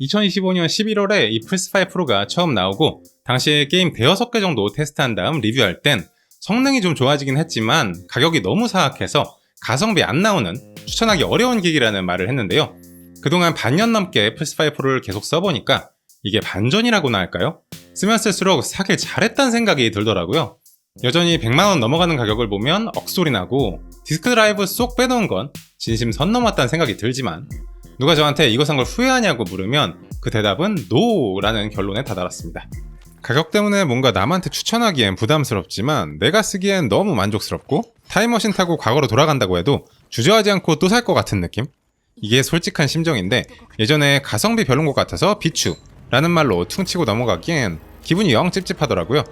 2025년 11월에 이 플스5 프로가 처음 나오고 당시에 게임 대여섯 개 정도 테스트한 다음 리뷰할 땐 성능이 좀 좋아지긴 했지만 가격이 너무 사악해서 가성비 안 나오는 추천하기 어려운 기기라는 말을 했는데요. 그동안 반년 넘게 플스5 프로를 계속 써보니까 이게 반전이라고나 할까요? 쓰면 쓸수록 사길 잘했다는 생각이 들더라고요. 여전히 100만원 넘어가는 가격을 보면 억소리 나고 디스크 드라이브 쏙 빼놓은 건 진심 선 넘었다는 생각이 들지만 누가 저한테 이거 산 걸 후회하냐고 물으면 그 대답은 NO라는 결론에 다다랐습니다. 가격 때문에 뭔가 남한테 추천하기엔 부담스럽지만 내가 쓰기엔 너무 만족스럽고 타임머신 타고 과거로 돌아간다고 해도 주저하지 않고 또 살 것 같은 느낌? 이게 솔직한 심정인데 예전에 가성비 별론 것 같아서 비추 라는 말로 퉁치고 넘어가기엔 기분이 영 찝찝하더라고요.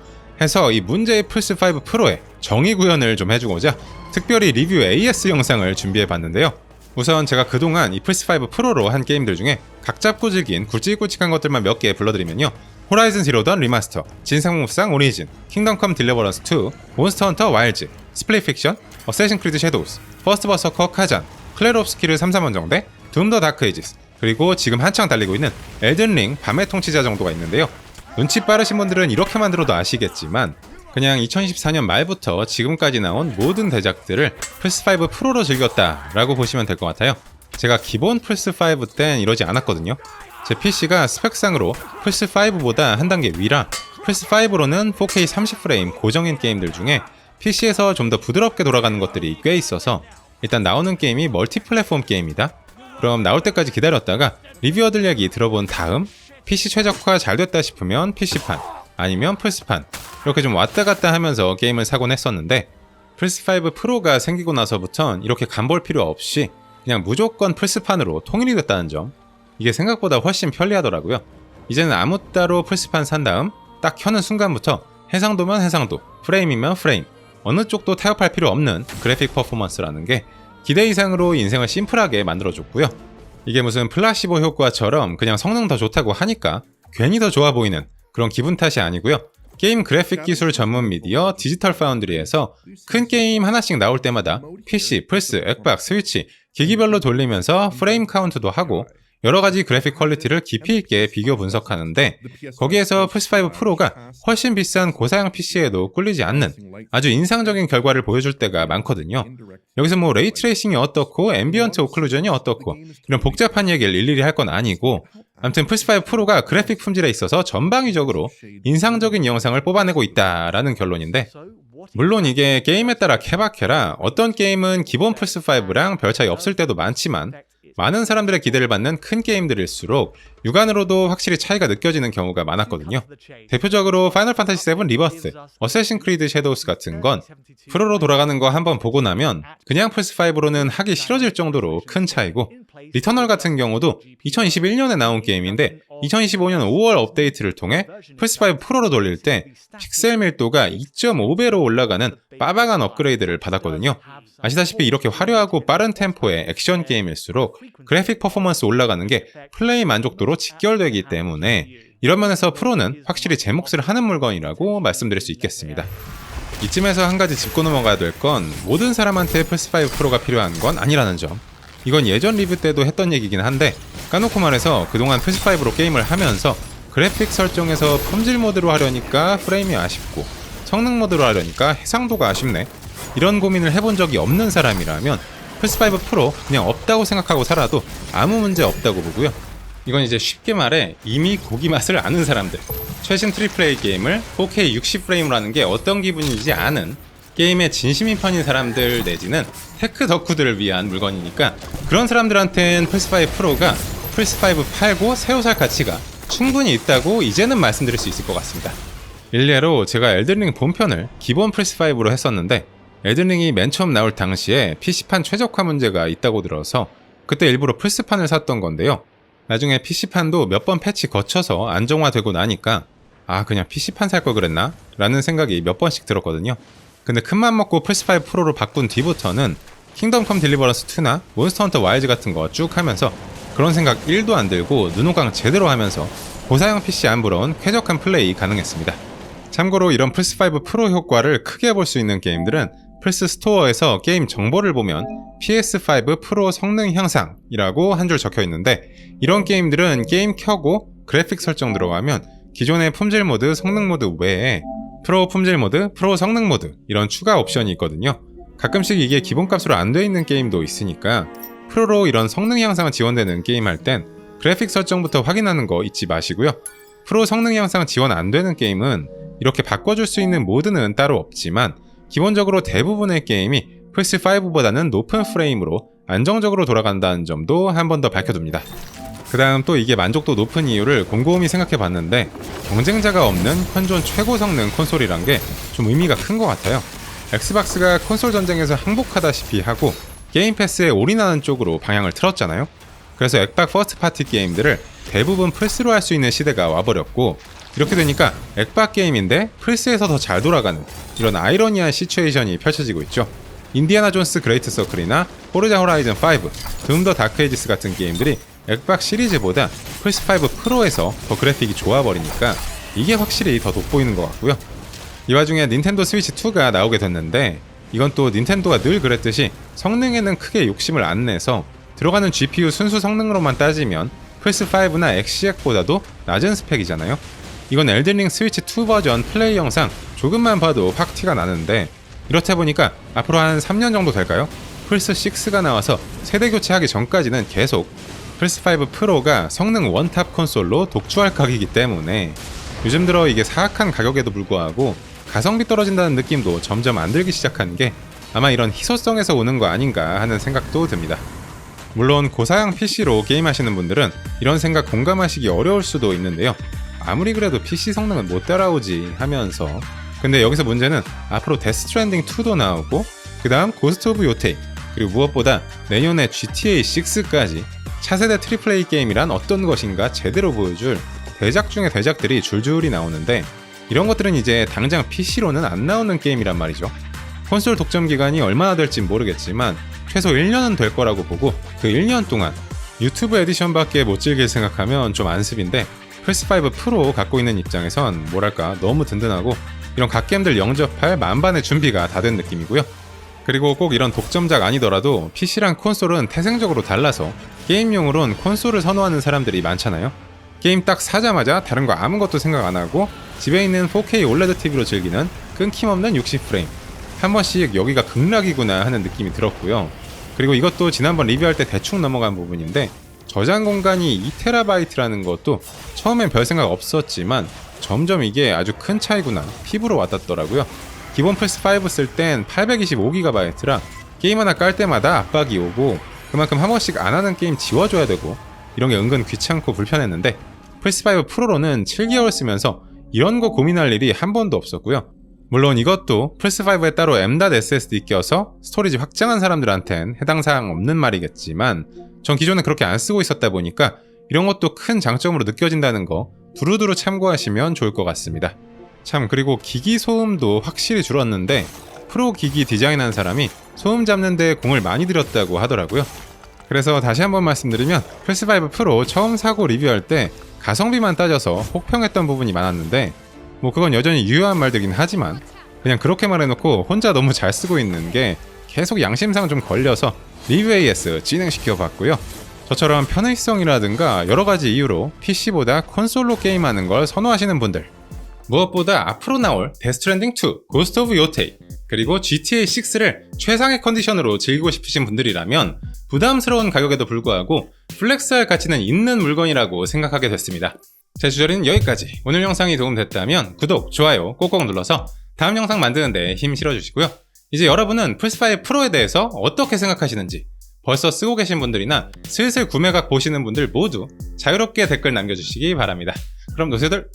해서 이 문제의 플스5 프로에 정의 구현을 좀 해주고자 특별히 리뷰 AS 영상을 준비해 봤는데요. 우선 제가 그동안 이 플스5 프로로 한 게임들 중에 각 잡고 즐긴 굵직굵직한 것들만 몇 개 불러드리면요. 호라이즌 지로던 리마스터, 진상무쌍 오리진, 킹덤컴 딜리버런스 2, 몬스터 헌터 와일즈, 스플릿 픽션, 어세신 크리드 섀도우스, 퍼스트 버서커 카잔, 클레롭스키를 3, 4원정대, 둠 더 다크 에이지스, 그리고 지금 한창 달리고 있는 엘든링 밤의 통치자 정도가 있는데요. 눈치 빠르신 분들은 이렇게 만 들어도 아시겠지만 그냥 2024년 말부터 지금까지 나온 모든 대작들을 플스5 프로로 즐겼다라고 보시면 될 것 같아요. 제가 기본 플스5 땐 이러지 않았거든요. 제 PC가 스펙상으로 플스5보다 한 단계 위라 플스5로는 4K 30프레임 고정인 게임들 중에 PC에서 좀 더 부드럽게 돌아가는 것들이 꽤 있어서 일단 나오는 게임이 멀티 플랫폼 게임이다. 그럼 나올 때까지 기다렸다가 리뷰어들 얘기 들어본 다음 PC 최적화 잘 됐다 싶으면 PC판 아니면 플스판 이렇게 좀 왔다 갔다 하면서 게임을 사곤 했었는데 플스5 프로가 생기고 나서부턴 이렇게 간볼 필요 없이 그냥 무조건 플스판으로 통일이 됐다는 점 이게 생각보다 훨씬 편리하더라고요. 이제는 아무 따로 플스판 산 다음 딱 켜는 순간부터 해상도면 해상도, 프레임이면 프레임, 어느 쪽도 타협할 필요 없는 그래픽 퍼포먼스라는 게 기대 이상으로 인생을 심플하게 만들어줬고요. 이게 무슨 플라시보 효과처럼 그냥 성능 더 좋다고 하니까 괜히 더 좋아 보이는 그런 기분 탓이 아니고요. 게임 그래픽 기술 전문 미디어 디지털 파운드리에서 큰 게임 하나씩 나올 때마다 PC, 플스, 엑박, 스위치, 기기별로 돌리면서 프레임 카운트도 하고 여러 가지 그래픽 퀄리티를 깊이 있게 비교 분석하는데 거기에서 플스5 프로가 훨씬 비싼 고사양 PC에도 꿀리지 않는 아주 인상적인 결과를 보여줄 때가 많거든요. 여기서 뭐 레이트레이싱이 어떻고 앰비언트 오클루전이 어떻고 이런 복잡한 얘기를 일일이 할 건 아니고 아무튼 플스5 프로가 그래픽 품질에 있어서 전방위적으로 인상적인 영상을 뽑아내고 있다라는 결론인데 물론 이게 게임에 따라 케바케라 어떤 게임은 기본 플스5랑 별 차이 없을 때도 많지만 많은 사람들의 기대를 받는 큰 게임들일수록 육안으로도 확실히 차이가 느껴지는 경우가 많았거든요. 대표적으로 파이널 판타지 7 리버스, 어쌔신 크리드 섀도우스 같은 건 프로로 돌아가는 거 한번 보고 나면 그냥 플스5로는 하기 싫어질 정도로 큰 차이고 리터널 같은 경우도 2021년에 나온 게임인데 2025년 5월 업데이트를 통해 플스5 프로로 돌릴 때 픽셀 밀도가 2.5배로 올라가는 빠방한 업그레이드를 받았거든요. 아시다시피 이렇게 화려하고 빠른 템포의 액션 게임일수록 그래픽 퍼포먼스 올라가는 게 플레이 만족도로 직결되기 때문에 이런 면에서 프로는 확실히 제 몫을 하는 물건이라고 말씀드릴 수 있겠습니다. 이쯤에서 한 가지 짚고 넘어가야 될 건 모든 사람한테 플스5 프로가 필요한 건 아니라는 점. 이건 예전 리뷰 때도 했던 얘기긴 한데 까놓고 말해서 그동안 플스5로 게임을 하면서 그래픽 설정에서 품질 모드로 하려니까 프레임이 아쉽고 성능 모드로 하려니까 해상도가 아쉽네. 이런 고민을 해본 적이 없는 사람이라면 플스5 프로 그냥 없다고 생각하고 살아도 아무 문제 없다고 보고요. 이건 이제 쉽게 말해 이미 고기 맛을 아는 사람들. 최신 트리플 A 게임을 4K 60프레임으로 하는 게 어떤 기분인지 아는 게임에 진심인 편인 사람들 내지는 테크 덕후들을 위한 물건이니까 그런 사람들한테는 플스5 프로가 플스5 팔고 새로 살 가치가 충분히 있다고 이제는 말씀드릴 수 있을 것 같습니다. 일례로 제가 엘든링 본편을 기본 플스5로 했었는데 엘든링이 맨 처음 나올 당시에 PC판 최적화 문제가 있다고 들어서 그때 일부러 플스판을 샀던 건데요. 나중에 PC판도 몇 번 패치 거쳐서 안정화되고 나니까 아 그냥 PC판 살 걸 그랬나? 라는 생각이 몇 번씩 들었거든요. 근데 큰맘 먹고 플스5 프로로 바꾼 뒤부터는 킹덤 컴 딜리버런스 2나 몬스터 헌터 와일즈 같은 거 쭉 하면서 그런 생각 1도 안 들고 눈호강 제대로 하면서 고사양 PC 안 부러운 쾌적한 플레이 가능했습니다. 참고로 이런 플스5 프로 효과를 크게 볼 수 있는 게임들은 플스 스토어에서 게임 정보를 보면 PS5 프로 성능 향상이라고 한 줄 적혀 있는데 이런 게임들은 게임 켜고 그래픽 설정 들어가면 기존의 품질 모드, 성능 모드 외에 프로 품질 모드, 프로 성능 모드 이런 추가 옵션이 있거든요. 가끔씩 이게 기본값으로 안 돼 있는 게임도 있으니까 프로로 이런 성능 향상이 지원되는 게임 할 땐 그래픽 설정부터 확인하는 거 잊지 마시고요. 프로 성능 향상 지원 안 되는 게임은 이렇게 바꿔줄 수 있는 모드는 따로 없지만 기본적으로 대부분의 게임이 플스5보다는 높은 프레임으로 안정적으로 돌아간다는 점도 한 번 더 밝혀둡니다. 그 다음 또 이게 만족도 높은 이유를 곰곰이 생각해 봤는데 경쟁자가 없는 현존 최고 성능 콘솔이란 게 좀 의미가 큰 것 같아요. 엑스박스가 콘솔 전쟁에서 항복하다시피 하고 게임 패스에 올인하는 쪽으로 방향을 틀었잖아요. 그래서 엑박 퍼스트 파티 게임들을 대부분 플스로 할 수 있는 시대가 와버렸고 이렇게 되니까 엑박 게임인데 플스에서 더 잘 돌아가는 이런 아이러니한 시츄에이션이 펼쳐지고 있죠. 인디아나 존스 그레이트 서클이나 포르자 호라이즌 5, 둠더 다크 에이지스 같은 게임들이 엑박 시리즈보다 플스5 프로에서 더 그래픽이 좋아버리니까 이게 확실히 더 돋보이는 것 같고요. 이 와중에 닌텐도 스위치 2가 나오게 됐는데 이건 또 닌텐도가 늘 그랬듯이 성능에는 크게 욕심을 안 내서 들어가는 GPU 순수 성능으로만 따지면 플스5나 엑시엑보다도 낮은 스펙이잖아요. 이건 엘든링 스위치 2 버전 플레이 영상 조금만 봐도 확 티가 나는데 이렇다 보니까 앞으로 한 3년 정도 될까요? 플스6가 나와서 세대 교체하기 전까지는 계속 플스5 프로가 성능 원탑 콘솔로 독주할 각이기 때문에 요즘 들어 이게 사악한 가격에도 불구하고 가성비 떨어진다는 느낌도 점점 안 들기 시작한 게 아마 이런 희소성에서 오는 거 아닌가 하는 생각도 듭니다. 물론 고사양 PC로 게임하시는 분들은 이런 생각 공감하시기 어려울 수도 있는데요. 아무리 그래도 PC 성능은 못 따라오지 하면서 근데 여기서 문제는 앞으로 데스 트랜딩 2도 나오고 그 다음 고스트 오브 요테이 그리고 무엇보다 내년에 GTA 6까지 차세대 트리플 A 게임이란 어떤 것인가 제대로 보여줄 대작 중의 대작들이 줄줄이 나오는데 이런 것들은 이제 당장 PC로는 안 나오는 게임이란 말이죠. 콘솔 독점 기간이 얼마나 될진 모르겠지만 최소 1년은 될 거라고 보고 그 1년 동안 유튜브 에디션밖에 못 즐길 생각하면 좀 안습인데 플스5 프로 갖고 있는 입장에선 뭐랄까 너무 든든하고 이런 갓겜들 영접할 만반의 준비가 다 된 느낌이고요. 그리고 꼭 이런 독점작 아니더라도 PC랑 콘솔은 태생적으로 달라서 게임용으론 콘솔을 선호하는 사람들이 많잖아요. 게임 딱 사자마자 다른 거 아무것도 생각 안 하고 집에 있는 4K OLED TV로 즐기는 끊김없는 60프레임. 한 번씩 여기가 극락이구나 하는 느낌이 들었고요. 그리고 이것도 지난번 리뷰할 때 대충 넘어간 부분인데 저장 공간이 2TB라는 것도 처음엔 별 생각 없었지만 점점 이게 아주 큰 차이구나 피부로 와닿더라고요. 기본 플스5 쓸 땐 825GB라 게임 하나 깔 때마다 압박이 오고 그만큼 한 번씩 안 하는 게임 지워줘야 되고 이런 게 은근 귀찮고 불편했는데 플스5 프로로는 7개월 쓰면서 이런 거 고민할 일이 한 번도 없었고요. 물론 이것도 플스5에 따로 M.SSD 껴서 스토리지 확장한 사람들한텐 해당 사항 없는 말이겠지만 전 기존에 그렇게 안 쓰고 있었다 보니까 이런 것도 큰 장점으로 느껴진다는 거 두루두루 참고하시면 좋을 것 같습니다. 참 그리고 기기 소음도 확실히 줄었는데 프로 기기 디자인한 사람이 소음 잡는데 공을 많이 들였다고 하더라고요. 그래서 다시 한번 말씀드리면 플스5 프로 처음 사고 리뷰할 때 가성비만 따져서 혹평했던 부분이 많았는데 뭐 그건 여전히 유효한 말들긴 하지만 그냥 그렇게 말해놓고 혼자 너무 잘 쓰고 있는 게 계속 양심상 좀 걸려서 리뷰 AS 진행시켜 봤고요. 저처럼 편의성이라든가 여러 가지 이유로 PC보다 콘솔로 게임하는 걸 선호하시는 분들 무엇보다 앞으로 나올 데스트랜딩 2, 고스트 오브 요테이 그리고 GTA 6를 최상의 컨디션으로 즐기고 싶으신 분들이라면 부담스러운 가격에도 불구하고 플렉스할 가치는 있는 물건이라고 생각하게 됐습니다. 제 주저리는 여기까지. 오늘 영상이 도움됐다면 구독, 좋아요 꼭꼭 눌러서 다음 영상 만드는데 힘 실어주시고요. 이제 여러분은 플스5 프로에 대해서 어떻게 생각하시는지 벌써 쓰고 계신 분들이나 슬슬 구매각 보시는 분들 모두 자유롭게 댓글 남겨주시기 바랍니다. 그럼 노세들